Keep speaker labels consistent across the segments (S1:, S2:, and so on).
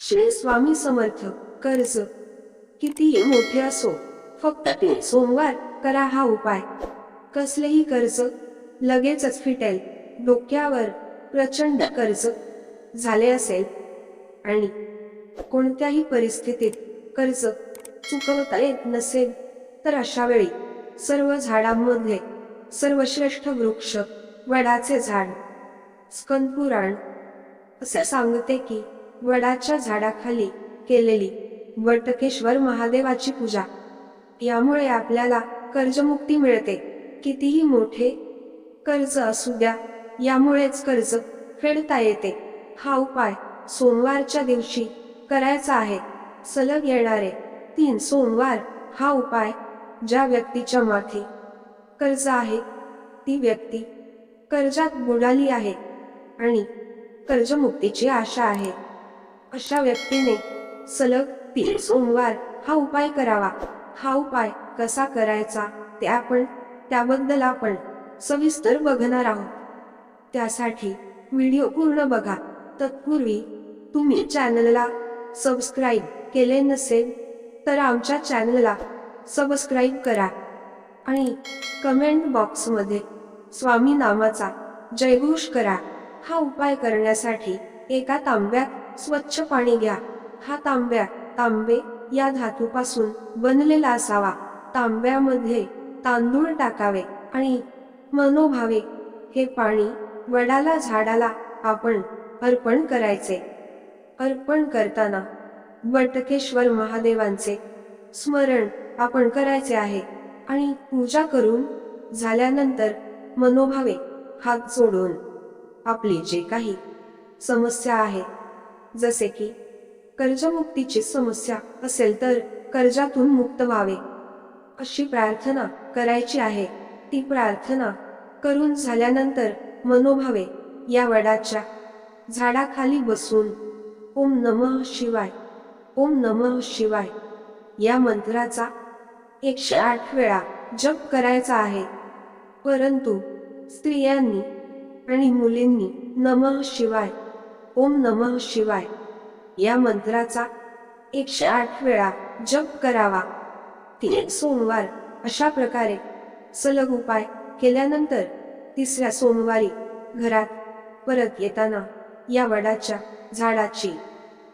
S1: श्री स्वामी समर्थ कर्ज. कितीही मोठे असो फक्त ते सोमवार करा हा उपाय. कसलेही कर्ज लगेचच फिटेल. डोक्यावर प्रचंड कर्ज झाले असेल. आणि कोणत्याही परिस्थितीत कर्ज चुकवता येत नसेल तर अशा वेळी सर्व झाडांमध्ये सर्वश्रेष्ठ वृक्ष वडाचे झाड स्कंदपुराण असे सांगते की वडाच्या झाडाखाली केलेली वटकेश्वर महादेवाची पूजा. यामुळे आपल्याला कर्जमुक्ती मिळते. कितीही मोठे कर्ज असू द्या यामुळेच कर्ज फेडता येते. हा उपाय सोमवारच्या दिवशी करायचा आहे. सलग येणारे तीन सोमवार हा उपाय ज्या व्यक्तीच्या माथी कर्ज आहे ती व्यक्ती कर्जात बुडाली आहे आणि कर्जमुक्तीची आशा आहे. अशा व्यक्तीने सलग तीन सोमवार हा उपाय करावा. हा उपाय कसा करायचा ते आपण त्याबद्दल आपण सविस्तर बघणार आहोत. त्यासाठी व्हिडिओ पूर्ण बघा. तत्पूर्वी तुम्ही चॅनलला सबस्क्राईब केले नसेल तर आमच्या चॅनलला सबस्क्राईब करा आणि कमेंट बॉक्समध्ये स्वामी नामाचा जयघोष करा. हा उपाय करण्यासाठी एका तांब्यात स्वच्छ पाणी घ्या. हा तांब्या तांबे या धातूपासून बनलेला असावा. तांब्यामध्ये तांदूळ टाकावे आणि मनोभावे हे पाणी वडाला झाडाला आपण अर्पण करायचे. अर्पण करताना वटकेश्वर महादेवांचे स्मरण आपण करायचे आहे आणि पूजा करून झाल्यानंतर मनोभावे हात जोडून आपली जे काही समस्या आहे जसे की कर्जमुक्तीची समस्या असेल तर कर्जातून मुक्त व्हावे. अशी प्रार्थना करायची आहे. ती प्रार्थना करून झाल्यानंतर मनोभावे या वडाच्या झाडाखाली बसून ओम नमः शिवाय ओम नमः शिवाय या मंत्राचा एकशे आठ वेळा जप करायचा आहे. परंतु स्त्रियांनी आणि मुलींनी नमः शिवाय ओम नमः शिवाय. या मंत्राचा एकशे आठ वेळा जप करावा. तीन सोमवार अशा प्रकारे सलग उपाय केल्यानंतर तिसऱ्या सोमवारी घरात परत येताना या वडाच्या झाडाची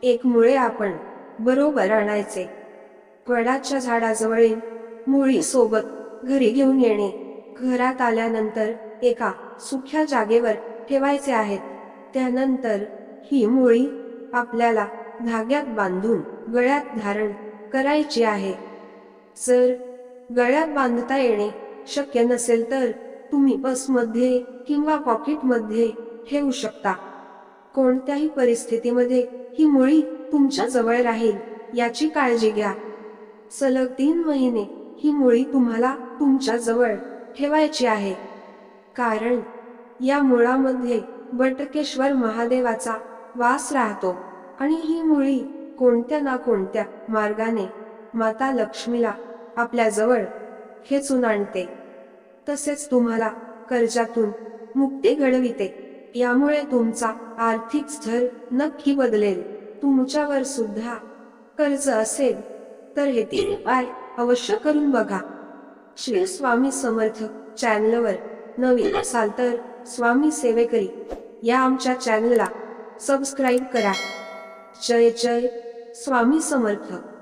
S1: एक मुळे आपण बरोबर आणायचे. वडाच्या झाडाजवळील मुळी सोबत घरी घेऊन येणे. घरात आल्यानंतर एका सुख्या जागेवर ठेवायचे आहेत. त्यानंतर ही मुळी आपल्याला धाग्यात बांधून गळ्यात धारण करायची आहे. जर गळ्यात बांधता येणे शक्य नसेल तर तुम्ही बसमध्ये किंवा पॉकेटमध्ये ठेवू शकता. कोणत्याही परिस्थितीमध्ये ही मुळी तुमच्या जवळ राहील याची काळजी घ्या. सलग तीन महिने ही मुळी तुम्हाला तुमच्या जवळ ठेवायची आहे. कारण या मुळामध्ये बटकेश्वर महादेवाचा वास राहतो. आणि ही मुळी कोणत्या ना कोणत्या मार्गाने माता लक्ष्मीला आपल्या जवळ खेचून आणते. तसेच तुम्हाला कर्जातून मुक्ती घडविते. यामुळे तुमचा आर्थिक स्थर नक्की बदलेल. तुमच्यावर सुद्धा कर्ज असेल तर हे तीन उपाय अवश्य करून बघा. श्री स्वामी समर्थ चॅनलवर नवीन असाल तर स्वामी सेवेकरी या आमच्या चॅनलला सबस्क्राईब करा. जय जय. स्वामी समर्थ.